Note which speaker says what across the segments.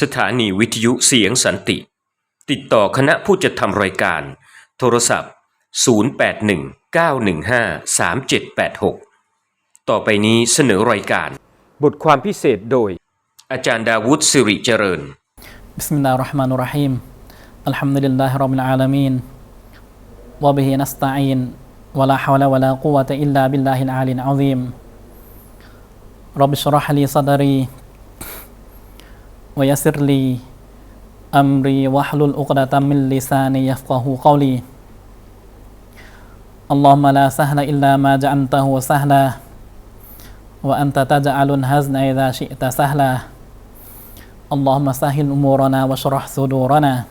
Speaker 1: สถานีวิทยุเสียงสันติ ติดต่อคณะผู้จัดทำรายการ โทรศัพท์ 0819153786 ต่อไปนี้เสนอรายการ บทความพิเศษโดย อาจารย์ดาวุฒิสิริเจริญ
Speaker 2: บิสมิลลาห์ราะห์มานุราะฮีมอัลฮัมดุลิลลาฮิรับบิลอาลามีนวะบิฮินัสตะอีนวะลาฮาวะลาวะลากุวะตะอิลลาบิลลาฮิลอาลิลอาซีมรับบิชรห์ลีซัดรี ويسر لي أمري واحلل عقدة من لساني يفقه قولي اللهم لا سهل إلا ما جعلته سهلا وأنت تجعل الهزن إذا شئت سهلا اللهم سهل أمورنا واشرح صدورنا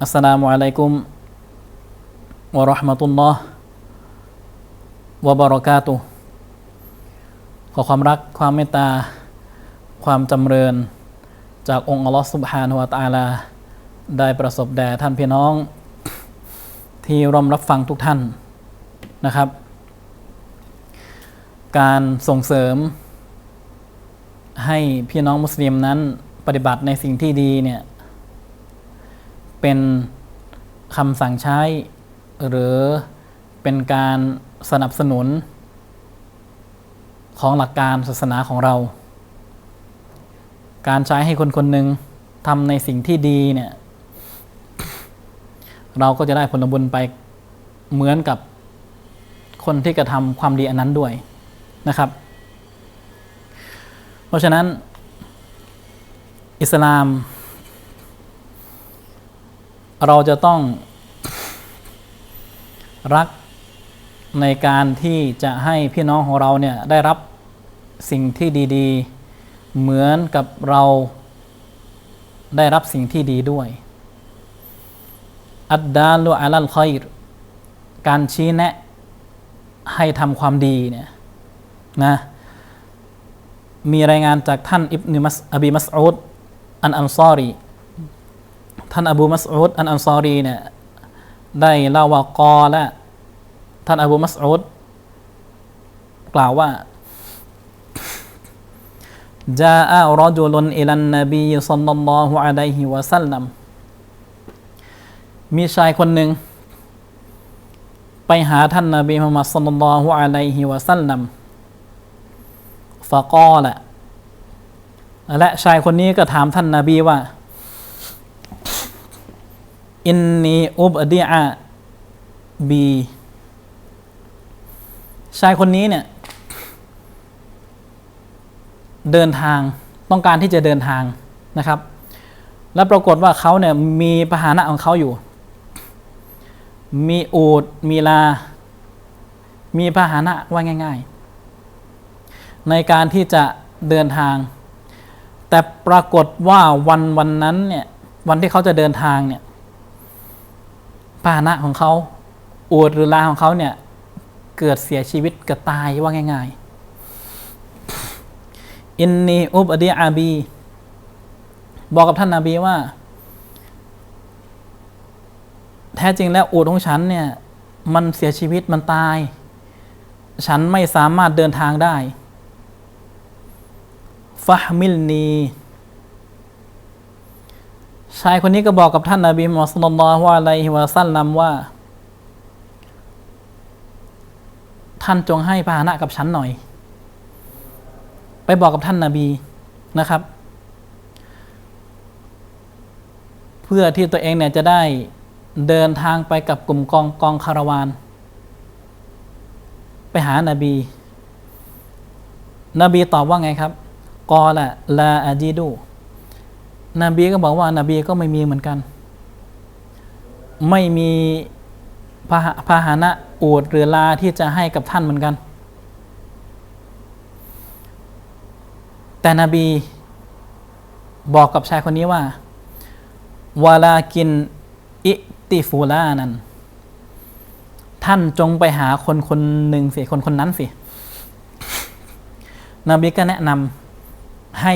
Speaker 2: السلام عليكم ورحمة الله وبركاته ขอความรักความเมตตา ความจำเริญจากองค์อัลลอฮฺสุบฮานุวะตาลา ได้ประสบแด่ท่านพี่น้อง ที่ร่วมรับฟังทุกท่านนะครับ การส่งเสริม ให้พี่น้องมุสลิมนั้นปฏิบัติในสิ่งที่ดีเนี่ย เป็นคำสั่งใช้ หรือเป็นการสนับสนุน ของหลักการศาสนาของเรา การใช้ให้คนคนหนึ่งทำในสิ่งที่ดีเนี่ย เราก็จะได้ผลบุญไปเหมือนกับคนที่กระทำความดีอันนั้นด้วยนะครับ เพราะฉะนั้น อิสลาม เราจะต้องรักในการที่จะให้พี่น้องของเราเนี่ยได้รับสิ่งที่ดี ๆ เหมือนกับเราได้รับสิ่งที่ดีด้วย อัดดาลุอาลัลคอยรการชี้แนะให้ทำความดีเนี่ยนะมีรายงานจากท่านอิบนุมัสอบีมัสอูดอันอันซอรี ท่านอบูมัสอูดอันอันซอรีเนี่ยได้เล่าว่ากอและท่านอบูมัสอูดกล่าวว่า جاء رجل إلى النبي صلى الله عليه وسلم มีชายคนหนึ่ง ไปหาท่านนบีมุฮัมมัดศ็อลลัลลอฮุอะลัยฮิวะสัลลัมฟะกอละและชายคนนี้ก็ถามท่านนาบีว่า อินนีอุบดีอาบี ชายคนนี้เนี่ย เดินทางต้องการที่จะเดินทางนะครับ แล้วปรากฏว่าเขาเนี่ยมีพาหนะของเขาอยู่ มีอูดมีลา มีพาหนะว่าง่าย ๆ ในการที่จะเดินทาง แต่ปรากฏว่าวันวันนั้นเนี่ยวันที่เขาจะเดินทางเนี่ยพาหนะของเขาอูดหรือลาของเขาเนี่ยเกิดเสียชีวิตเกิดตายว่าง่าย ๆ อินนีอุบอดีอาบี บอกกับท่านนาบีว่า แท้จริงแล้วอูดของฉันเนี่ย มันเสียชีวิตมันตาย ฉันไม่สามารถเดินทางได้ฟะมิลนีชายคนนี้ก็บอกกับท่านนาบีมุฮัมมัดศ็อลลัลอฮุอะลัยฮิวะซัลลัมว่า ท่านจงให้พาหนะกับฉันหน่อย ไปบอกกับท่านนาบีนะครับ เพื่อที่ตัวเองเนี่ยจะได้เดินทางไปกับกลุ่มกองกองคาราวาน ไปหานาบี นบีตอบว่าไงครับกอละลาอาจีดูนบีก็บอกว่านบีก็ไม่มีเหมือนกัน ไม่มีพาหะพาหนะอูดหรือลาที่จะให้กับท่านเหมือนกัน แต่นบีบอกกับชายคนนี้ว่าวาลากินอิติฟูลานั้น ท่านจงไปหาคนคนหนึ่งสิคนคนนั้นสิ นบีก็แนะนำให้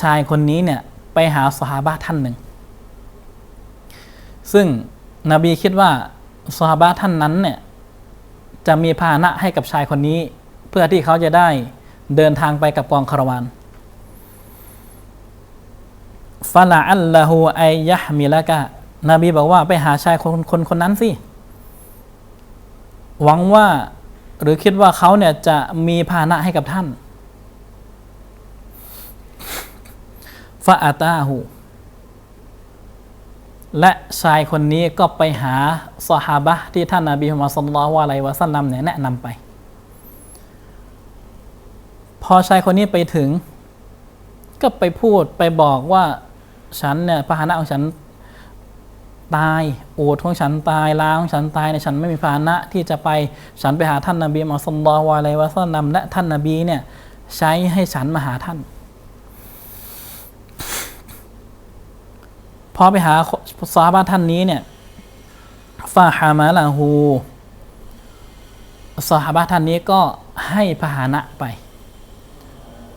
Speaker 2: ชายคนนี้เนี่ยไปหาสหาบะท่านหนึ่ง ซึ่งนบีคิดว่าสหาบะท่านนั้นเนี่ยจะมีพาหนะให้กับชายคนนี้ เพื่อที่เขาจะได้เดินทางไปกับกองคารวาน ฟาละอัลลาหูไอยะมิละกะนบีบอกว่าไปหาชายคนคนคนนั้นสิ หวังว่าหรือคิดว่าเขาเนี่ยจะมีพาหนะให้กับท่านฟาอาตาหูและชายคนนี้ก็ไปหาสหาบะที่ท่านนาบีมุฮัมมัดสุลลัลลอฮุอะลัยฮิวะสัลลัมเนี่ยแนะนำไป พอชายคนนี้ไปถึง ก็ไปพูดไปบอกว่า ฉันเนี่ยพาหนะของฉันตายโอดของฉันตายล้าของฉันตายในฉันไม่มีพาหนะที่จะไปฉันไปหาท่านนาบีมุฮัมมัดสุลอฮุอะลัยวะสัลลัมและท่านนาบีเนี่ยใช้ให้ฉันมาหาท่าน พอไปหาซาบะท่านนี้เนี่ยฟาฮามาลาฮูซาฮาบะท่านนี้ก็ให้พาหนะไป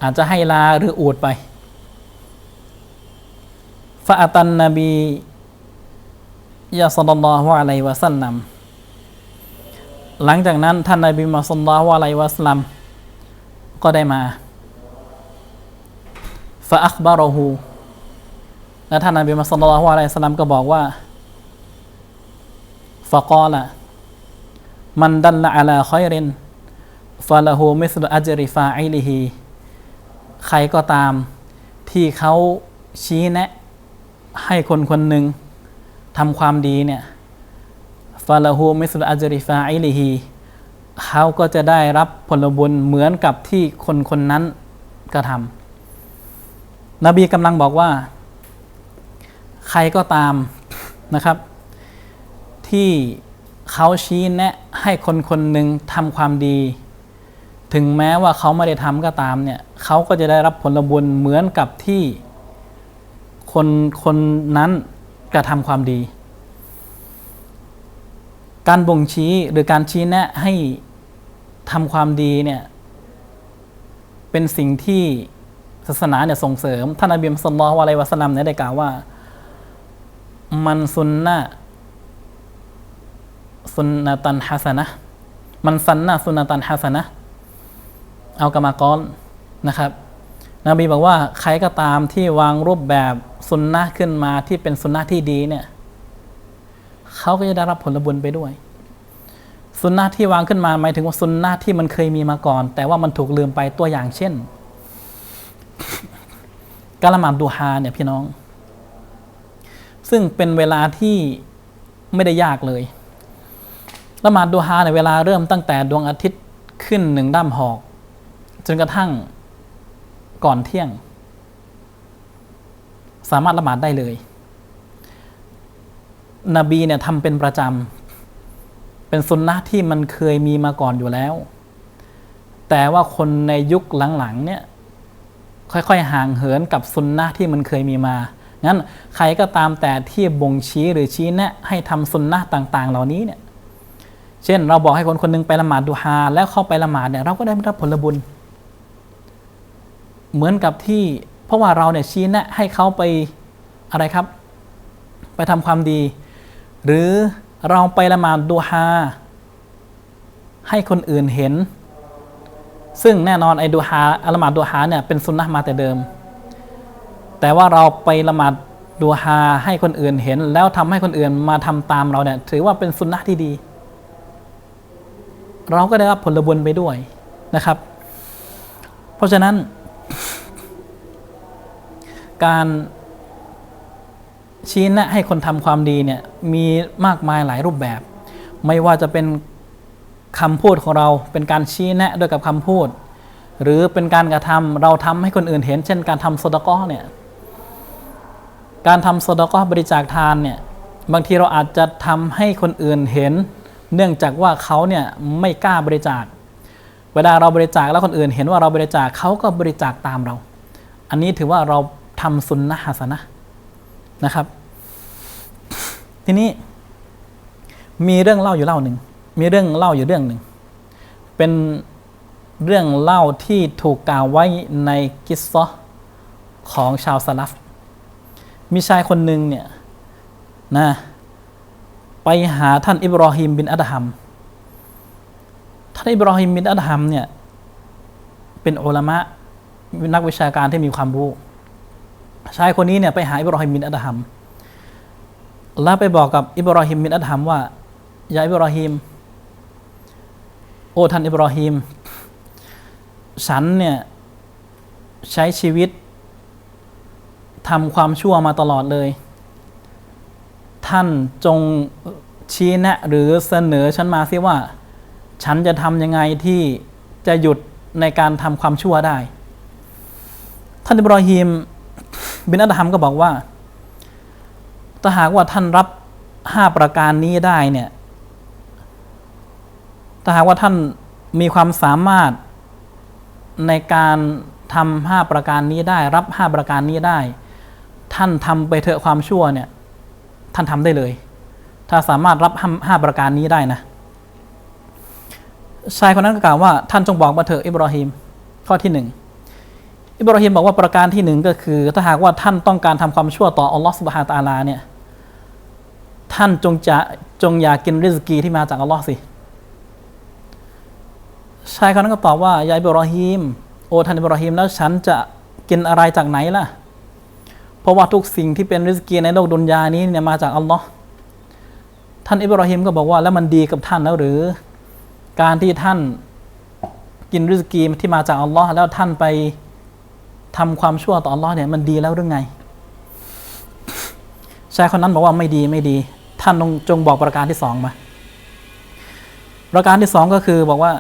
Speaker 2: อาจจะให้ลาหรืออูดไป ฟาอัตันนบียาสลลอฮุอะลัยวะสัลลัมหลังจากนั้นท่านนบีมุฮัมมัดศ็อลลอฮุอะลัยวะสัลลัมก็ได้มาฟาอัคบารอฮูและท่านนบีมุฮัมมัดศ็อลลอฮุอะลัยวะสัลลัมก็บอกว่าฟะกอละมันดัลละอะลาคอยรินฟะละฮูมิสลอัจริฟาอิลิฮีใครก็ตามที่เขาชี้แนะ ให้คนคนหนึ่งทำความดีเนี่ยฟาละฮูมิสลอัจริฟาอิลิฮีเขาก็จะได้รับผลบุญเหมือนกับที่คนคนนั้นกระทำนบีกำลังบอกว่า ใครก็ตามนะครับ ที่เขาชี้แนะให้คนคนหนึ่งทำความดี ถึงแม้ว่าเขาไม่ได้ทำก็ตามเนี่ยเขาก็จะได้รับผลบุญเหมือนกับที่ คนคนนั้นกระทำความดี การบ่งชี้หรือการชี้แนะให้ทำความดีเนี่ยเป็นสิ่งที่ศาสนาเนี่ยส่งเสริมท่านอบีมสลลอฮุอะลัยวะสลัมเนี่ยได้กล่าวว่า มันซุนนะซุนนะตันฮัสนะมันซันนะซุนนะตันฮัสนะเอากรรมากรนะครับ นบีบอกว่าใครก็ตามที่วางรูปแบบซุนนะขึ้นมาที่เป็นซุนนะที่ดีเนี่ยเขาก็จะได้รับผลบุญไปด้วยซุนนะที่วางขึ้นมาหมายถึงว่าซุนนะที่มันเคยมีมาก่อน แต่ว่ามันถูกลืมไปตัวอย่างเช่นการละหมาดดูฮาเนี่ยพี่น้อง ซึ่งเป็นเวลาที่ไม่ได้ยากเลยละหมาดดูฮาในยเวลาเริ่มตั้งแต่ดวงอาทิตย์ขึ้นหนึ่งด้ามหอก จนกระทั่ง ก่อนเที่ยง สามารถละหมาดได้เลย นบีเนี่ยทำเป็นประจำ เป็นสุนนะที่มันเคยมีมาก่อนอยู่แล้ว แต่ว่าคนในยุคหลังๆเนี่ยค่อยๆห่างเหินกับสุนนะที่มันเคยมีมา งั้นใครก็ตามแต่ที่บ่งชี้หรือชี้แนะให้ทำสุนนะต่างๆ เหล่านี้เนี่ย เช่นเราบอกให้คนคนหนึงไปละหมาดดูฮาแล้วเข้าไปละหมาดเนี่ยเราก็ได้รับผลบุญ เหมือนกับที่เพราะว่าเราเนี่ยชี้แนะให้เขาไปอะไรครับ ไปทำความดี หรือเราไปละหมาดดูฮาให้คนอื่นเห็น ซึ่งแน่นอนไอ้ดูฮาอัละหมาดดูฮาเนี่ยเป็นสุนนะมาแต่เดิม แต่ว่าเราไปละหมาดดูฮาให้คนอื่นเห็น แล้วทำให้คนอื่นมาทำตามเราเนี่ยถือว่าเป็นสุนนะที่ดี เราก็ได้รับผลบุญไปด้วยนะครับ เพราะฉะนั้น การชี้แนะให้คนทำความดีเนี่ยมีมากมายหลายรูปแบบ ไม่ว่าจะเป็นคำพูดของเราเป็นการชี้แนะด้วยกับคำพูด หรือเป็นการกระทำเราทำให้คนอื่นเห็น เช่น การทำโซดก้อเนี่ยการทำโซดก้อบริจาคทานเนี่ยบางทีเราอาจจะทำให้คนอื่นเห็น เนื่องจากว่าเขาเนี่ยไม่กล้าบริจาค เวลาเราบริจาคแล้วคนอื่น เห็นว่าเราบริจาคเขาก็บริจาคตามเรา อันนี้ถือว่าเราทำสุนนะฮัสนะนะครับ ทีนี้ มีเรื่องเล่าอยู่เล่าหนึ่งมีเรื่องเล่าอยู่เรื่องหนึ่งเป็นเรื่องเล่าที่ถูกกล่าวไว้ในกิสซอของชาวสลัฟมีชายคนหนึ่งเนี่ยนะไปหาท่านอิบรอฮิมบินอัดฮัม ท่านอิบรอฮิมบินอัดฮัมเนี่ยเป็นอุลามะนักวิชาการที่มีความรู้ชายคนนี้เนี่ยไปหาอิบรอฮิมบินอัดฮัมแล้วไปบอกกับอิบรอฮิมบินอัดฮัมว่ายาอิบรอฮิมโอ้ท่านอิบรอฮิมฉันเนี่ยใช้ชีวิตทำความชั่วมาตลอดเลย ท่านจงชี้แนะหรือเสนอฉันมาสิว่า ฉันจะทำยังไงที่จะหยุดในการทำความชั่วได้ ท่านอิบรอฮิมบินอัดฮัมก็บอกว่า ถ้าหากว่าท่านรับห้าประการนี้ได้เนี่ย ถ้าหากว่าท่านมีความสามารถในการทำห้าประการนี้ได้ รับห้าประการนี้ได้ ท่านทำไปเถอะความชั่วเนี่ย ท่านทำได้เลย ถ้าสามารถรับห้าห้าประการนี้ได้นะ ชายคนนั้นก็กล่าวว่าท่านจงบอกมาเถอะอิบรอฮิมข้อที่หนึ่งอิบราฮิมบอกว่าประการที่หนึ่งก็คือ ถ้าหากว่าท่านต้องการทำความชั่วต่ออัลลอฮฺสุบฮานตาลาเนี่ยท่านจงจะจงอย่ากกินริสกีที่มาจากอัลลอฮ์สิชายคนนั้นก็ตอบว่ายายอิบราฮิมโอท่านอิบราฮิมแล้วฉันจะกินอะไรจากไหนล่ะ เพราะว่าทุกสิ่งที่เป็นริสกีในโลกดุนยานี้เนี่ยมาจากอัลลอฮ์ท่านอิบราฮิมก็บอกว่าแล้วมันดีกับท่านแล้วหรือ การที่ท่านกินริสกีที่มาจากอัลลอฮ์แล้วท่านไปทำความชั่วต่ออัลลอฮ์เนี่ยมันดีแล้วหรือไงชายคนนั้นบอกว่าไม่ดีไม่ดี ท่านจงจงบอกประการที่สองมา ประการที่สองก็คือบอกว่า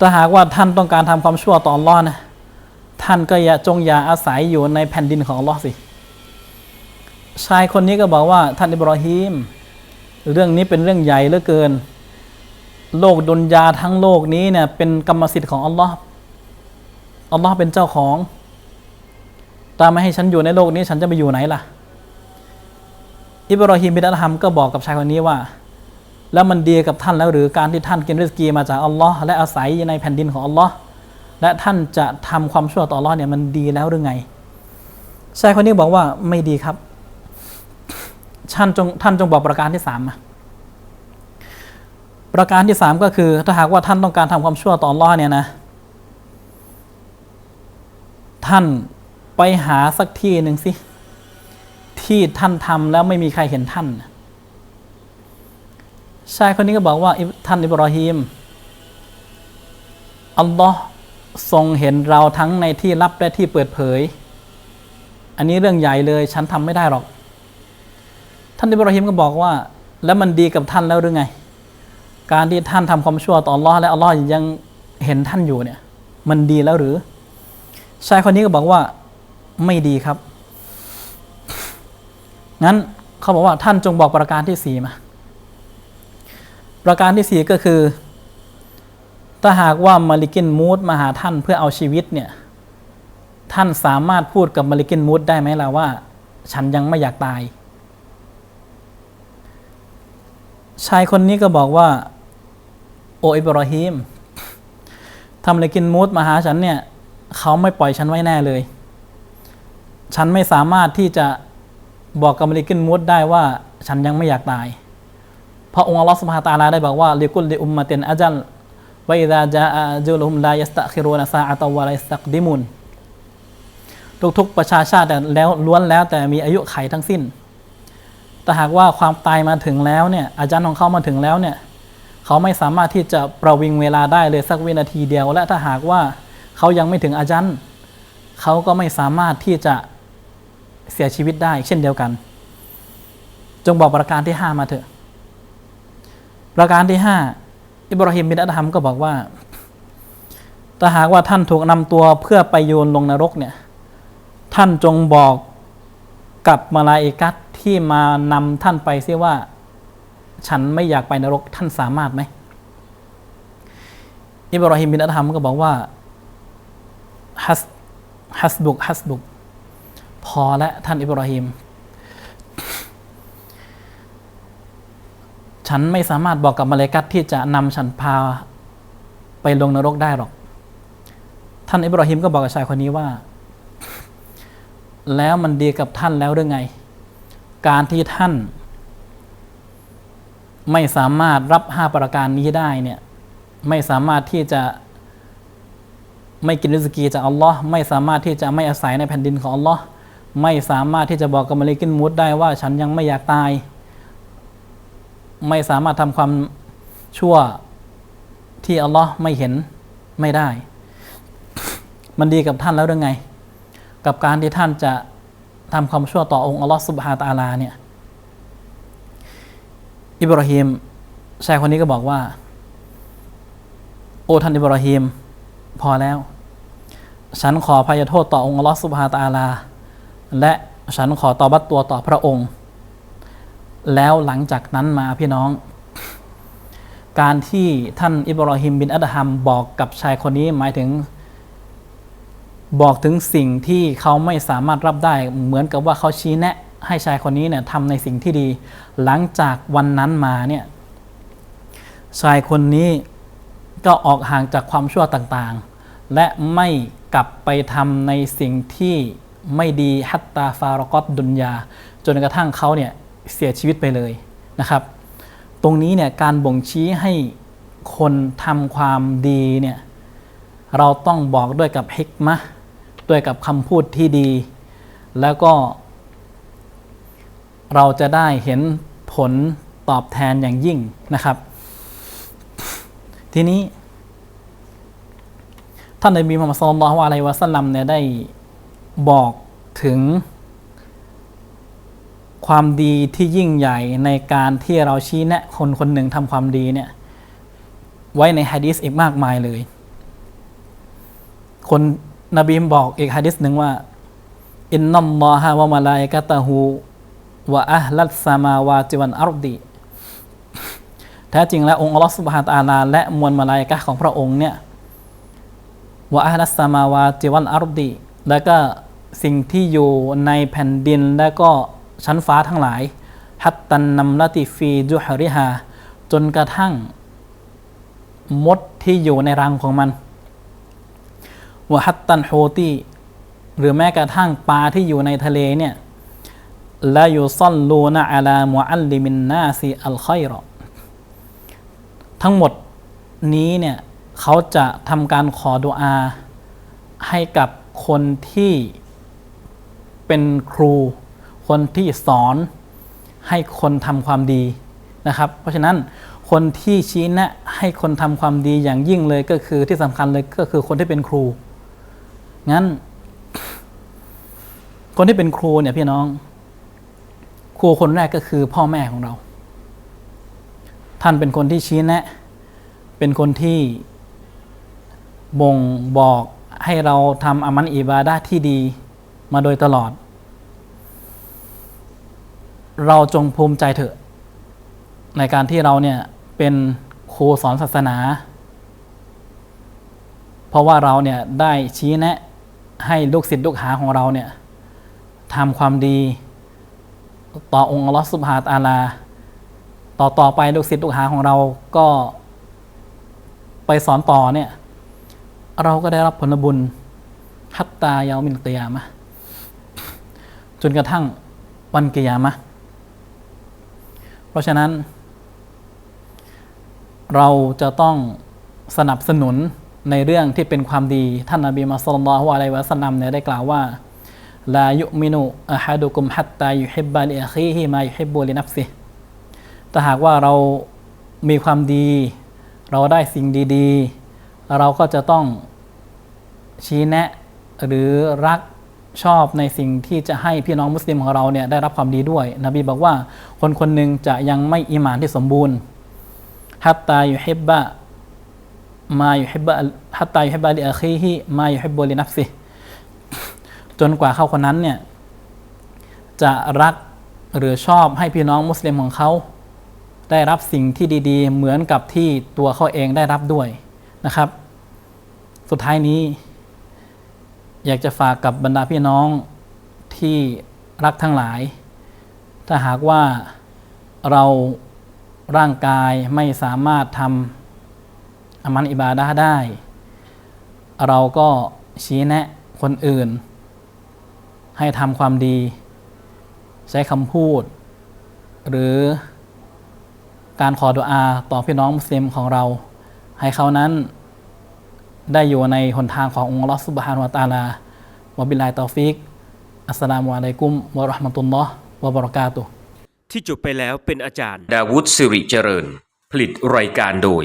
Speaker 2: ถ้าหากว่าท่านต้องการทำความชั่วต่ออัลลอฮ์นะท่านก็อย่าจงอย่าอาศัยอยู่ในแผ่นดินของอัลลอฮ์สิ ชายคนนี้ก็บอกว่าท่านอิบรอฮีมเรื่องนี้เป็นเรื่องใหญ่เหลือเกิน โลกดุนยาทั้งโลกนี้เนี่ยเป็นกรรมสิทธิ์ของอัลลอฮ์อัลลอฮ์เป็นเจ้าของตามไม่ให้ฉันอยู่ในโลกนี้ฉันจะไปอยู่ไหนล่ะ อิบราฮิมบินอัลฮัมก็บอกกับชายคนนี้ว่า แล้วมันดีกับท่านแล้วหรือการที่ท่านกินริสกีมาจากอัลลอฮ์และอาศัยในแผ่นดินของอัลลอฮ์และท่านจะทำความชั่วต่ออัลลอฮ์เนี่ยมันดีแล้วหรือไงชายคนนี้บอกว่าไม่ดีครับท่านจงท่านจงบอกประการที่สามมา ประการที่สามก็คือ ถ้าหากว่าท่านต้องการทำความชั่วต่ออัลลอฮ์เนี่ยนะ ท่านไปหาสักที่หนึ่งสิ ที่ท่านทำแล้วไม่มีใครเห็นท่าน ชายคนนี้ก็บอกว่าท่านอิบรอฮีมอัลลอฮ์ทรงเห็นเราทั้งในที่ลับและที่เปิดเผย อันนี้เรื่องใหญ่เลย ฉันทำไม่ได้หรอก ท่านอิบรอฮีมก็บอกว่า แล้วมันดีกับท่านแล้วหรือไง การที่ท่านทำความชั่วต่ออัลลอฮ์และอัลลอฮ์ยังเห็นท่านอยู่เนี่ย มันดีแล้วหรือ ชายคนนี้ก็บอกว่าไม่ดีครับ งั้นเขาบอกว่าท่านจงบอกประการที่สี่มา ประการที่สี่ก็คือ ถ้าหากว่ามาลิกินมูดมาหาท่านเพื่อเอาชีวิตเนี่ย ท่านสามารถพูดกับมาลิกินมูดได้ไหมล่ะว่า ฉันยังไม่อยากตาย ชายคนนี้ก็บอกว่า โออิบรอฮิมทำมาลิกินมูดมาหาฉันเนี่ย เขาไม่ปล่อยฉันไว้แน่เลย ฉันไม่สามารถที่จะบอกกับมลิกินมุดได้ว่าฉันยังไม่อยากตาย เพราะองค์อัลลอฮฺสุบฮาตาลาได้บอกว่าลิกุลลิอุมมะตินอาจัลวะอิดาจาอาจุลุฮุมลายัสตะคิรูนซาอะตวะลายัสตักดิมุนทุกๆประชาชาติแต่แล้วล้วนแล้วแต่มีอายุไขทั้งสิ้น แต่หากว่าความตายมาถึงแล้วเนี่ยอาจารย์ของเขามาถึงแล้วเนี่ยเขาไม่สามารถที่จะประวิงเวลาได้เลยสักวินาทีเดียว และถ้าหากว่าเขายังไม่ถึงอาจารย์เขาก็ไม่สามารถที่จะเสียชีวิตได้ เช่นเดียวกัน จงบอกประการที่ห้ามาเถอะ ประการที่ห้าอิบราฮิมบินอัดฮัมก็บอกว่าถ้าหากว่าท่านถูกนำตัวเพื่อไปโยนลงนรกเนี่ย ท่านจงบอกกับมาลาอิกัต ที่มานำท่านไปซิว่า ฉันไม่อยากไปนรกท่านสามารถไหมอิบราฮิมบินอัดฮัมก็บอกว่าฮัสฮัสบุกฮัสบุกพอและท่านอิบราฮิมฉันไม่สามารถบอกกับมาเลกัตที่จะนำฉันพาไปลงนรกได้หรอก ท่านอิบราฮิมก็บอกกับชายคนนี้ว่า แล้วมันดีกับท่านแล้วหรือไง การที่ท่านไม่สามารถรับห้าประการนี้ได้เนี่ยไม่สามารถที่จะไม่กินริสกีจากอัลลอฮ์ไม่สามารถที่จะไม่อาศัยในแผ่นดินของอัลลอฮ์ไม่สามารถที่จะบอกกับมาลิกินมูดได้ว่าฉันยังไม่อยากตาย ไม่สามารถทำความชั่วที่อัลลอฮ์ไม่เห็นไม่ได้ มันดีกับท่านแล้วหรือไง กับการที่ท่านจะ ทำความชั่วต่อองค์อัลลอฮ์สุบฮาตะอาลาเนี่ยอิบราฮิมชายคนนี้ก็บอกว่า โอ้ท่านอิบราฮิมพอแล้ว ฉันขอพยโทษต่อองค์อัลลอฮ์สุบฮาตะอาลา และฉันขอตอบัตตัวต่อพระองค์ แล้วหลังจากนั้นมาพี่น้อง การที่ท่านอิบราฮิมบินอัดฮัมบอกกับชายคนนี้หมายถึง บอกถึงสิ่งที่เขาไม่สามารถรับได้ เหมือนกับว่าเขาชี้แนะ ให้ชายคนนี้เนี่ยทำในสิ่งที่ดี หลังจากวันนั้นมาเนี่ยชายคนนี้ก็ออกห่างจากความชั่วต่างๆ และไม่กลับไปทำในสิ่งที่ไม่ดีฮัตตาฟารกอตดุนยา จนกระทั่งเขาเนี่ยเสียชีวิตไปเลยนะครับ ตรงนี้เนี่ยการบ่งชี้ให้คนทำความดีเนี่ยเราต้องบอกด้วยกับฮิกมะ ด้วยกับคำพูดที่ดี แล้วก็ เราจะได้เห็นผลตอบแทนอย่างยิ่งนะครับ ทีนี้ ท่านนบีมุฮัมมัดศ็อลลัลลอฮุอะลัยฮิวะสัลลัมเนี่ยได้บอกถึง ความดีที่ยิ่งใหญ่ในการที่เราชี้แนะคนคนหนึ่งทำความดีเนี่ย ไว้ในฮะดีษอีกมากมายเลย คน นบีมบอกอีกฮะดีษหนึ่งว่า อินนัลลอฮะวะมะลาอิกะตะฮูวะอัลลัสสามาวาติวันอัรดีแท้จริงแล้วองค์อัลลอฮฺสุบฮานตาลาและมวลมาลาอิกะของพระองค์เนี่ยวะอัลลัสสามาวาติวันอัรดีแล้วก็สิ่งที่อยู่ในแผ่นดินและก็ชั้นฟ้าทั้งหลาย ฮัตตันนัมลติฟีจุฮริฮาจนกระทั่งมดที่อยู่ในรังของมัน วฮัตตันโฮตีหรือแม้กระทั่งปลาที่อยู่ในทะเลเนี่ยละยุซัลลูนะอาลามุอัลลิมินนาซีอัลคอยรอทั้งหมดนี้เนี่ยเขาจะทำการขอดุอา ให้กับคนที่เป็นครู คนที่สอนให้คนทำความดีนะครับ เพราะฉะนั้นคนที่ชี้แนะให้คนทำความดีอย่างยิ่งเลยก็คือที่สำคัญเลยก็คือคนที่เป็นครู งั้น คนที่เป็นครูเนี่ยพี่น้อง ครูคนแรกก็คือพ่อแม่ของเรา ท่านเป็นคนที่ชี้แนะ เป็นคนที่บ่งบอกให้เราทำอามันอิบาดะห์ที่ดีมาโดยตลอด เราจงภูมิใจเถอะ ในการที่เราเนี่ยเป็นครูสอนศาสนา เพราะว่าเราเนี่ยได้ชี้แนะ ให้ลูกศิษย์ลูกหาของเราเนี่ยทำความดี ต่อองค์อัลลอฮฺสุบฮาตอาลา ต่อต่อไปลูกศิษย์ลูกหาของเราก็ไปสอนต่อเนี่ย เราก็ได้รับผลบุญฮัตตายามินเตียามะจนกระทั่งวันกิยามะเพราะฉะนั้น เราจะต้องสนับสนุน ในเรื่องที่เป็นความดีท่านนบีมุฮัมมัดศ็อลลัลลอฮุอะลัยวะสัลลัมเนี่ยได้กล่าวว่าลายุมินุอะฮัดุกุมฮัตตายุฮิบบะลิอะคีฮิมายุฮิบบุลินัฟซิถ้าหากว่าเรามีความดี เราได้สิ่งดีๆ เราก็จะต้องชี้แนะหรือรักชอบในสิ่งที่จะให้พี่น้องมุสลิมของเราเนี่ยได้รับความดีด้วย นบีบอกว่าคนคนหนึ่งจะยังไม่อิหมานที่สมบูรณ์ฮัตตายุฮิบบะ มาอยุฮิบบะฮัตตายุฮิบบะลิอะคีฮิมาอยุฮิบบุลินัฟซิจนกว่าเขาคนนั้นเนี่ยจะรักหรือชอบให้พี่น้องมุสลิมของเขา ได้รับสิ่งที่ดีๆ เหมือนกับที่ตัวเขาเองได้รับด้วยนะครับ สุดท้ายนี้ อยากจะฝากกับบรรดาพี่น้องที่รักทั้งหลาย ถ้าหากว่าเราร่างกายไม่สามารถทำ อามันอิบาดาได้ เราก็ชี้แนะคนอื่น ให้ทำความดี ใช้คำพูด หรือการขอดุอาต่อพี่น้องมุสลิมของเรา ให้เขานั้นได้อยู่ในหนทางขององค์อัลลอฮฺสุบฮานาวะตะอาลาวะบิลลาฮิตอฟิก อัสสลามุอะลัยกุมวะเราะห์มะตุลลอฮ์วะบะเราะกาตุฮ์
Speaker 1: ที่จบไปแล้วเป็นอาจารย์ ดาวุฒิสิริเจริญ ผลิตรายการโดย